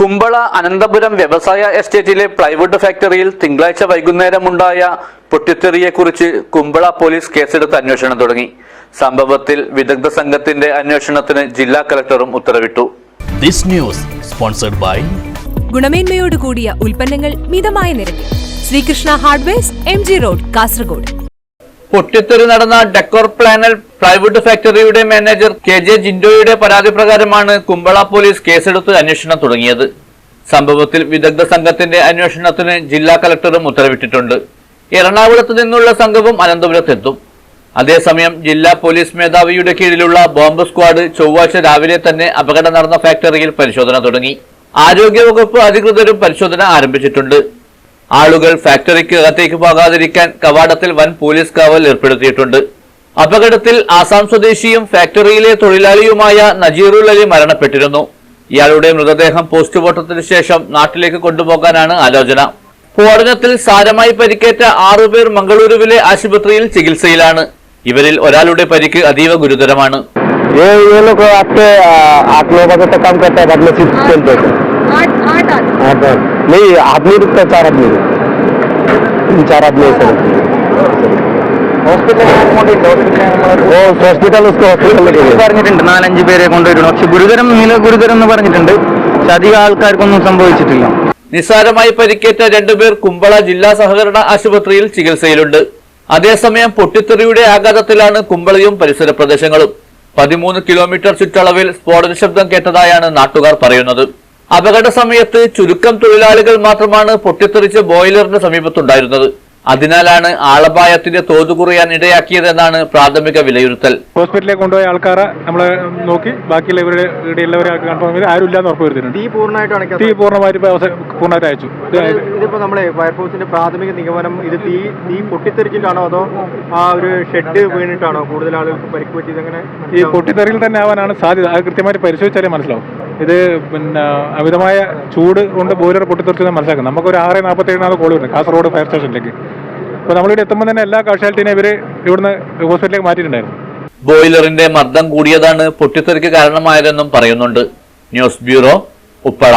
കുമ്പള അനന്തപുരം വ്യവസായ എസ്റ്റേറ്റിലെ പ്ലൈവുഡ് ഫാക്ടറിയിൽ തിങ്കളാഴ്ച വൈകുന്നേരമുണ്ടായ പൊട്ടിത്തെറിയെക്കുറിച്ച് കുമ്പള പോലീസ് കേസെടുത്ത് അന്വേഷണം തുടങ്ങി. സംഭവത്തിൽ വിദഗ്ധ സംഘത്തിന്റെ അന്വേഷണത്തിന് ജില്ലാ കലക്ടറും ഉത്തരവിട്ടു. ദിസ് ന്യൂസ് സ്പോൺസർഡ് ബൈ ഗുണമേന്മയോട് കൂടിയ ഉൽപ്പന്നങ്ങൾ മിതമായ നിരക്കിൽ. Sreekrishna hardware M G road Kasaragod. പൊട്ടിത്തെറി നടന്ന ഡെക്കോർ പ്ലാനൽ പ്ലൈവുഡ് ഫാക്ടറിയുടെ മാനേജർ കെ ജെ ജിൻഡോയുടെ പരാതി പ്രകാരമാണ് കുമ്പള പോലീസ് കേസെടുത്ത് അന്വേഷണം തുടങ്ങിയത്. സംഭവത്തിൽ വിദഗ്ധ സംഘത്തിന്റെ അന്വേഷണത്തിന് ജില്ലാ കലക്ടറും ഉത്തരവിട്ടിട്ടുണ്ട്. എറണാകുളത്ത് നിന്നുള്ള സംഘവും അനന്തപുരത്തെത്തും. അതേസമയം ജില്ലാ പോലീസ് മേധാവിയുടെ കീഴിലുള്ള ബോംബ് സ്ക്വാഡ് ചൊവ്വാഴ്ച രാവിലെ തന്നെ അപകടം നടന്ന ഫാക്ടറിയിൽ പരിശോധന തുടങ്ങി. ആരോഗ്യവകുപ്പ് അധികൃതരും പരിശോധന ആരംഭിച്ചിട്ടുണ്ട്. ആളുകൾ ഫാക്ടറിക്ക് അകത്തേക്ക് പോകാതിരിക്കാൻ കവാടത്തിൽ വൻ പോലീസ് കാവൽ ഏർപ്പെടുത്തിയിട്ടുണ്ട് അപകടത്തിൽ ആസാം സ്വദേശിയും ഫാക്ടറിയിലെ തൊഴിലാളിയുമായ നജീറുൽ അലി മരണപ്പെട്ടിരുന്നു ഇയാളുടെ മൃതദേഹം പോസ്റ്റ്മോർട്ടത്തിന് ശേഷം നാട്ടിലേക്ക് കൊണ്ടുപോകാനാണ് ആലോചന സ്ഫോടനത്തിൽ സാരമായി പരിക്കേറ്റ ആറുപേർ മംഗളൂരുവിലെ ആശുപത്രിയിൽ ചികിത്സയിലാണ് ഇവരിൽ ഒരാളുടെ പരിക്ക് അതീവ ഗുരുതരമാണ് ये ये लोग आपके आ, आठ नौ बजे तक काम करते हैं नहीं आदमी रुकते हैं, चार आदमी तीन चार आदमी ऐसे वो हॉस्पिटल उसको हॉस्पिटल लेके गए പറഞ്ഞിട്ടുണ്ട് നാലഞ്ച് പേരെ കൊണ്ടുവരണം പക്ഷെ ഗുരുതരം നില ഗുരുതരം എന്ന് പറഞ്ഞിട്ടുണ്ട് പക്ഷെ അധികം ആൾക്കാർക്കൊന്നും സംഭവിച്ചിട്ടില്ല നിസ്സാരമായി പരിക്കേറ്റ രണ്ടുപേർ കുമ്പള ജില്ലാ സഹകരണ ആശുപത്രിയിൽ ചികിത്സയിലുണ്ട് അതേസമയം പൊട്ടിത്തെറിയുടെ ആഘാതത്തിലാണ് കുമ്പളയും പരിസര പ്രദേശങ്ങളും പതിമൂന്ന് കിലോമീറ്റർ ചുറ്റളവിൽ സ്ഫോടന ശബ്ദം കേട്ടതായാണ് നാട്ടുകാർ പറയുന്നത് അപകട സമയത്ത് ചുരുക്കം തൊഴിലാളികൾ മാത്രമാണ് പൊട്ടിത്തെറിച്ച ബോയിലറിന് സമീപത്തുണ്ടായിരുന്നത്. അതിനാലാണ് ആളപായത്തിന്റെ തോത് കുറയാൻ ഇടയാക്കിയതെന്നാണ് പ്രാഥമിക വിലയിരുത്തൽ. ഹോസ്പിറ്റലിലേക്ക് കൊണ്ടുപോയ ആൾക്കാരെ നമ്മൾ നോക്കി ബാക്കിയുള്ള ഇവരുടെ കൺഫേം ചെയ്ത് ആരും ഇല്ലാന്ന് ഉറപ്പ് വരുത്തിയിട്ടുണ്ട് തീ പൂർണമായിട്ട് തീ പൂർണമായിട്ട് അവസ- പൂർണമായിട്ട് അയച്ചു. ഇത് ഇതിപ്പോ നമ്മളെ ഫയർഫോഴ്സിന്റെ പ്രാഥമിക നിഗമനം ഇത് തീ തീ പൊട്ടിത്തെറിച്ചിട്ടാണോ അതോ ആ ഒരു ഷെഡ് വീണിട്ടാണോ കൂടുതൽ ആളുകൾക്ക് പരിക്ക് പറ്റിയത് അങ്ങനെ ഈ പൊട്ടിത്തെറിയിൽ തന്നെ ആവാനാണ് സാധ്യത. അത് കൃത്യമായിട്ട് പരിശോധിച്ചാലേ മനസ്സിലാവും. ഇത് പിന്നെ അമിതമായ ചൂട് കൊണ്ട് ബോയിലർ പൊട്ടിത്തെറിച്ചെന്ന് നമുക്ക് ഒരു ആറ് നാൽപ്പത്തേഴിനാണ് കോൾ വരുന്നത്. കാസർഗോഡ് ഫയർ സ്റ്റേഷനിലേക്ക് അപ്പോൾ നമ്മളിവിടെ എത്തുമ്പോൾ തന്നെ എല്ലാ കാഷ്വാലിറ്റിനെ ഇവർ ഇവിടുന്ന് ഹോസ്പിറ്റലിലേക്ക് മാറ്റിയിട്ടുണ്ടായിരുന്നു. ബോയിലറിന്റെ മർദ്ദം കൂടിയതാണ് പൊട്ടിത്തെറിക്ക് കാരണമായതെന്നും പറയുന്നുണ്ട്. News bureau Uppala